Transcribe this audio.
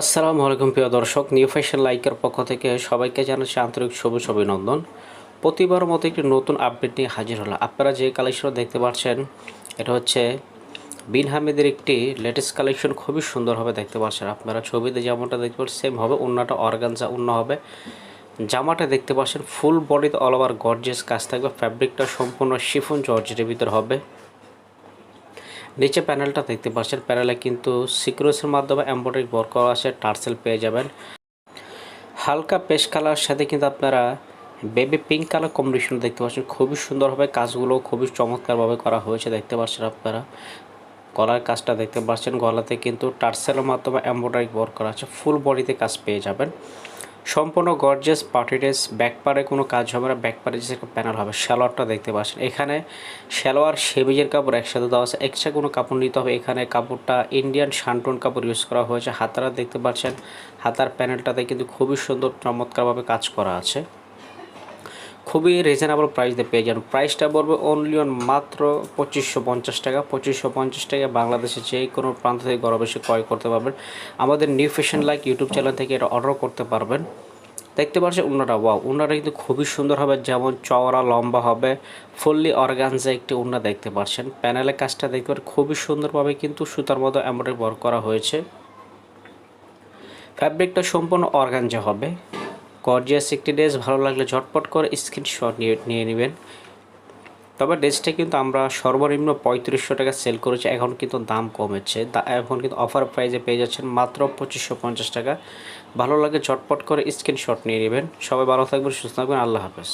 আসসালামু আলাইকুম প্রিয় দর্শক নিউ ফ্যাশন লাইকের পক্ষ থেকে সবাইকে জানাচ্ছি আন্তরিক শুভেচ অভিনন্দন প্রতিবার মতো একটি নতুন আপডেট নিয়ে হাজির হলো আপনারা যে কালেকশন দেখতে পাচ্ছেন, এটা হচ্ছে বিন হামিদের একটি লেটেস্ট কালেকশন খুবই সুন্দরভাবে দেখতে পাচ্ছেন আপনারা। ছবিতে যেমনটা দেখতে পাচ্ছেন সেম হবে অন্যটা অর্গানজা অন্য হবে। জামাটা দেখতে পাচ্ছেন ফুল বডিতে অল ওভার গর্জেস কাজ থাকবে। ফ্যাব্রিকটা সম্পূর্ণ শিফন জর্জেটের ভিতর হবে। নিচে প্যানেলটা দেখতে পাচ্ছেন। প্যানেলে কিন্তু সিক্রোসের মাধ্যমে এম্ব্রয়ডারি ওয়ার্ক করা আছে টার্সেল পেয়ে যাবেন। হালকা পেশ কালার সাথে কিন্তু আপনারা বেবি পিঙ্ক কালার কম্বিনেশন দেখতে পাচ্ছেন। খুবই সুন্দরভাবে কাজগুলো খুবই চমৎকারভাবে করা হয়েছে দেখতে পাচ্ছেন আপনারা। গলার কাজটা দেখতে পাচ্ছেন। গলাতে কিন্তু টার্সেলের মাধ্যমে এম্ব্রয়ডারি ওয়ার্ক করা আছে। ফুল বডিতে কাজ পেয়ে যাবেন। সম্পূর্ণ গর্জেস পার্টি ড্রেস ব্যাকপারে কোনো কাজ হবে না ব্যাকপারে যে একটা প্যানেল হবে, সালোয়ারটা দেখতে পাচ্ছেন। এখানে সালোয়ার, সেবিজের কাপড় একসাথে দেওয়া আছে এক্সট্রা কোনো কাপড় নিতে হবে। এখানে কাপড়টা ইন্ডিয়ান শান্টন কাপড় ইউজ করা হয়েছে, হাতারা দেখতে পাচ্ছেন, হাতার প্যানেলটাতে কিন্তু খুবই সুন্দর, চমৎকারভাবে কাজ করা আছে। খুবই রিজনেবল প্রাইস দিয়ে পেয়ে যান। প্রাইসটা পড়বে অনলি অন মাত্র পঁচিশশো পঞ্চাশ টাকা। পঁচিশশো পঞ্চাশ টাকা বাংলাদেশে যে কোনো প্রান্ত থেকে ঘরে বসে ক্রয় করতে পারবেন। আমাদের new fashion like YouTube channel থেকে এটা অর্ডার করতে পারবেন। দেখতে পাচ্ছেন উন্নাটা ওয়াও উন্নাটা কিন্তু খুবই সুন্দর হবে। যেমন চওড়া, লম্বা হবে। ফুললি অর্গানজা একটি উন্না দেখতে পাচ্ছেন। প্যানেলের কাজটা দেখতে পারেন খুবই সুন্দরভাবে কিন্তু সুতার মতো এমব্রয়ডারি ওয়ার্ক করা হয়েছে। ফ্যাব্রিকটা সম্পূর্ণ অর্গানজা হবে। গর্জিয়াস একটি ড্রেস, ভালো লাগলে ঝটপট করে স্ক্রিনশট নিয়ে নিয়ে নেবেন। তবে ড্রেসটা কিন্তু আমরা সর্বনিম্ন পঁয়ত্রিশশো টাকা সেল করেছি, এখন কিন্তু দাম কমেছে। এখন কিন্তু অফার প্রাইজে পেয়ে যাচ্ছেন মাত্র পঁচিশশো পঞ্চাশ টাকা। ভালো লাগে ঝটপট করে স্ক্রিনশট নিয়ে নেবেন। সবাই ভালো থাকবেন, সুস্থ থাকবেন, আল্লাহ হাফেজ।